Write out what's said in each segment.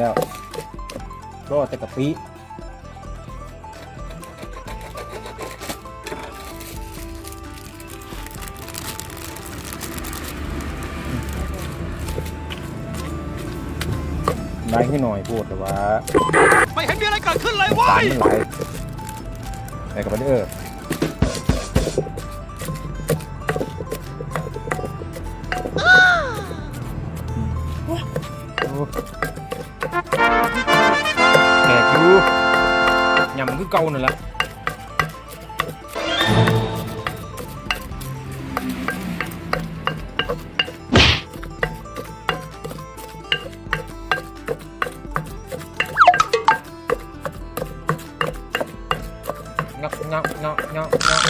ำนี่แหลกแล้วรอแต่กะปิได้ให้หน่อยพูดแต่ว่าไม่เห็นมีอะไรเกิดขึ้นเลยเว้สารยมันหลายแต่กับมันเออโอ้ แขกอยู่ยำคือเก่านั่นแหละงักงักงักงักงัก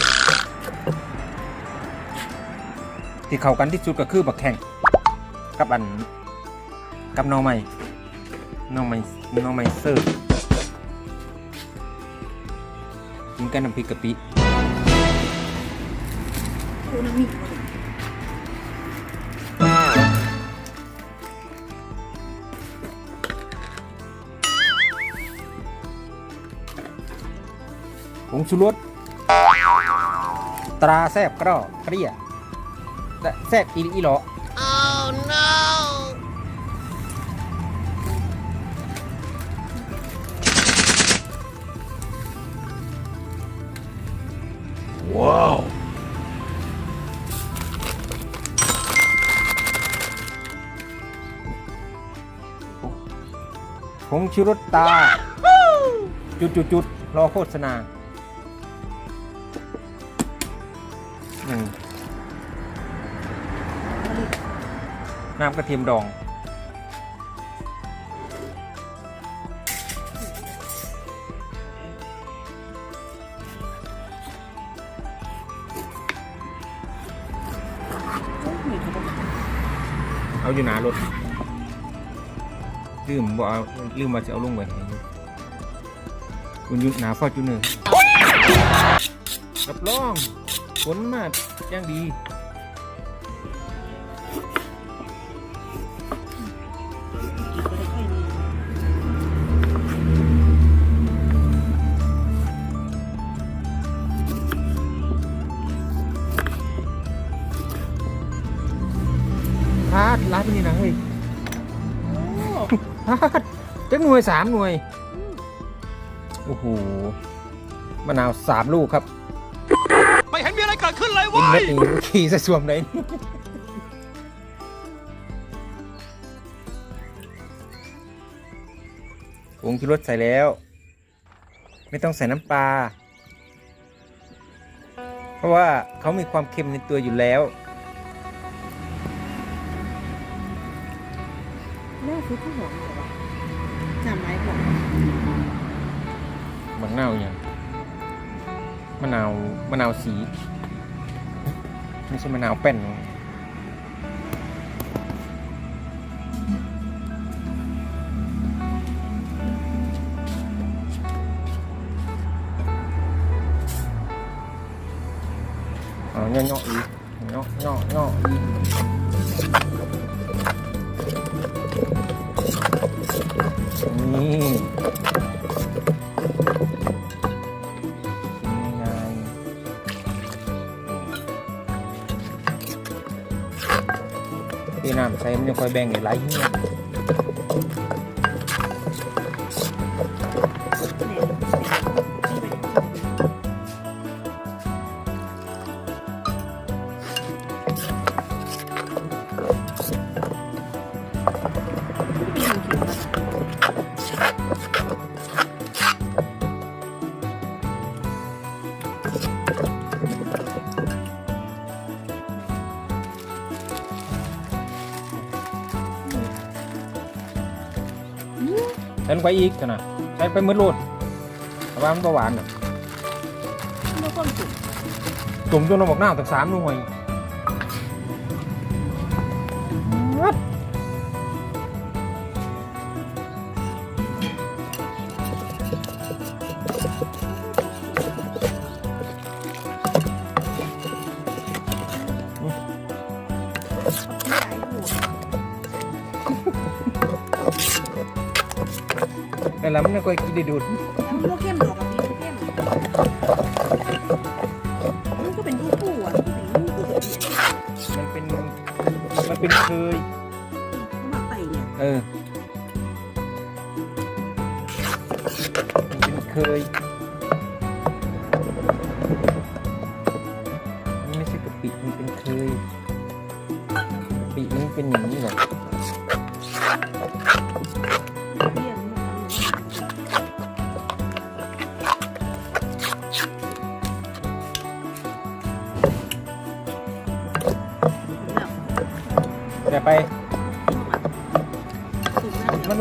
ที่เข้ากันที่สุดก็คือบักแข่งกับอันกับน้องใหม่ น้องใหม่น้องใหม่เสิร์ฟกินกันน้ำพริกกะปิดูน้ำมีผงชูรสตราแซบกระดอกเกรี้ยและแซบอีอีหลอ ผงชูรสตา จุดจุดจุดรอโฆษณาน้ำกระเทียมดอง เอาอยู่หนารถ ลืมบอกเอาลืมมาจะเอาลงไว้ให้อยู่คุณยุหนาฟอดจุนเนอร์รับรองผลมาอย่างดี น่วยสามหน่วย โอ้โห มะนาวสามลูกครับ ไม่เห็นมีอะไรเกิดขึ้นเลยกินเว้เม็ยดนี้ขี่ใส่สวมไหนผงชูรสใส่แล้ว ไม่ต้องใส่น้ำปลา เพราะว่าเขามีความเค็มในตัวอยู่แล้ว แม่ซื้อข้าวหอมเหรอวะ จำไว้บอกมะนาวอย่างมะนาวมะนาวสีไม่ใช่มะนาวแป้นเอาะเนาะอีเนาะเนาะเนาะอี น้ำใส่มันจะคอยแบ่งให้หล ใส่ลงไปอีกนะใส่ไปมืดโลดแต่ว่ามันก็หวานอะเมื่อคนสุกตุ่มจนเราบอกหน้าตักสามหน่วย แต่ละมันไม่ค่อยกินได้ดูดแล้วมันก็เข้มหรอกกับพี่เข้มมันก็เป็นผู้ผู้อะมันก็เป็นผู้ผู้เดียวมันเป็นมันเป็นเคยเขามาไปเนี่ยเออมันเป็นเคย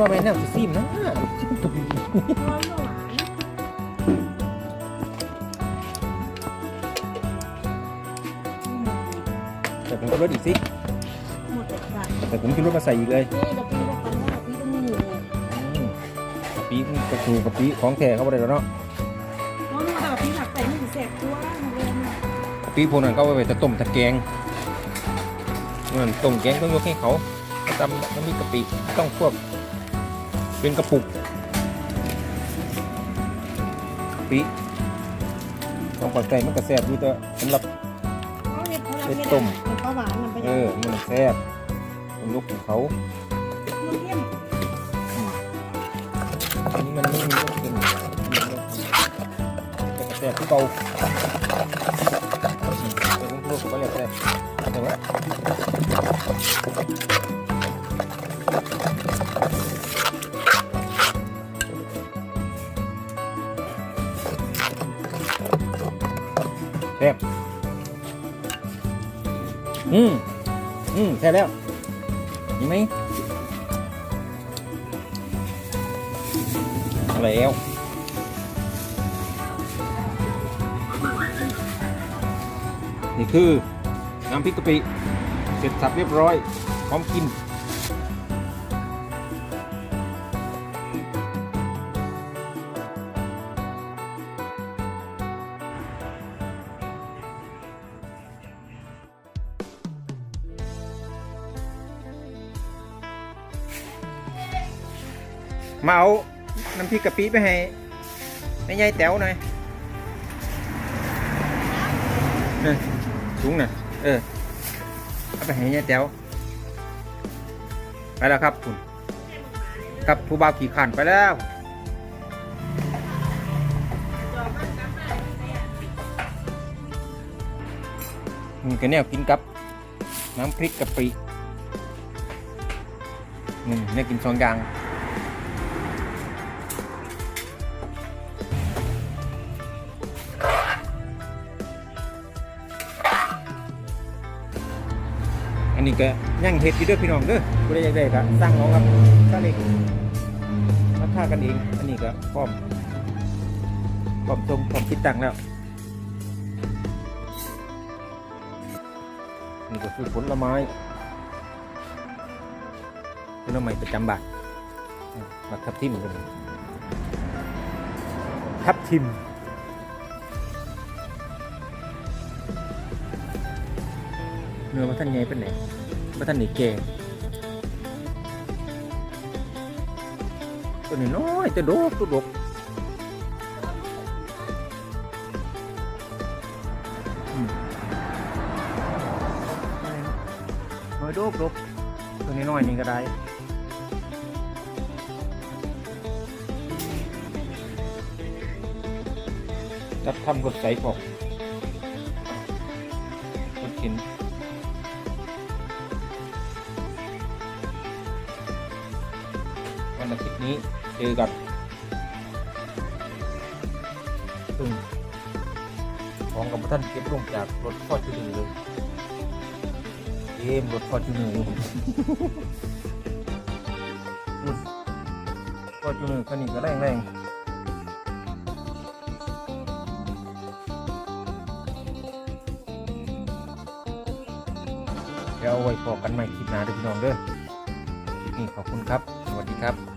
ว่าไม่น่าจะซีมนะร้อนหวานแต่ผมก็ลดอีกสิหมดแต่กระแต่ผมกินรสมาใส่อีกเลยนี่เราพี่บอกกันว่าพี่ต้องมีอืมกะปิกระชูกะปิของแท้เขาบ่ได้แล้วเนาะน้องแต่พี่ผักใส่ไม่ถึงแสบตัวมันเลยเนี่ยกะปิพวกนั้นเขาเอาไปจะต้มตะแกงนั่นต้มแกงต้องยกให้เขาตำน้ำมีกะปิต้องพวก เป็นกระปุกกะปิต้องปัดใจมันก็แซ่บอยู่แต่สำหรับ เขาเห็ดเขาเห็ดต้มมันก็หวานมันไปเออมันแซ่บต้องยกให้เขามันเข้มอันนี้มันไม่มีรสเค็มแต่กระแซ่บที่เบาแต่ผมรู้สึกว่าแซ่บแต่ว่า แซ่บอืมอืมแซ่แล้วเห็นไหมแล้วนี่คือ น้ำพริกกะปิ เสร็จสับเรียบร้อย พร้อมกิน มาเอาน้ำพริกกะปิไปให้แม่ยายแต๋วหน่อยเออถุงน่ะ เออ เอาไปให้ยายแต๋วไปแล้วครับคุณครับผู้บ่าวขี่ขันไปแล้วนี่ก็แนวกินกับน้ำพริกกะปินี่เนี่ยกินสองอย่าง อันนี้ก็ย่างเห็ดอยู่ด้วยพี่น้องเด้อผู้ใดอยากได้ก็สร้างน้องครับสร้างเองราคากันเองอันนี้ก็พร้อมพร้อมทรงพร้อมคิดตังแล้วนี่ก็คือผลไม้ผลไม้ประจำบ้านอะมาทับทิมกันทับทิม เนื้อมาท่านใหญ่เป็นไหนมาท่านหนีแก่ตัวนี้น้อยจะดกตัวดกน้อยดกดกตัวนี้น้อยนี่ก็ได้จับทำรถใสพอกรถเข็นวัน นี้เจอกับซึ่งของกับท่านเก็บลงจากรถฟอร์จูเนอร์เลยเกมรถฟอร์จูเนอร์รถฟอร์จูเนอร์คันนี้ก็แรงแรงเดี๋ยวเอาไว้พอกันใหม่คลิปหน้าเด้วยพี่น้องเด้อนี้ขอบคุณครับ สวัสดีครับ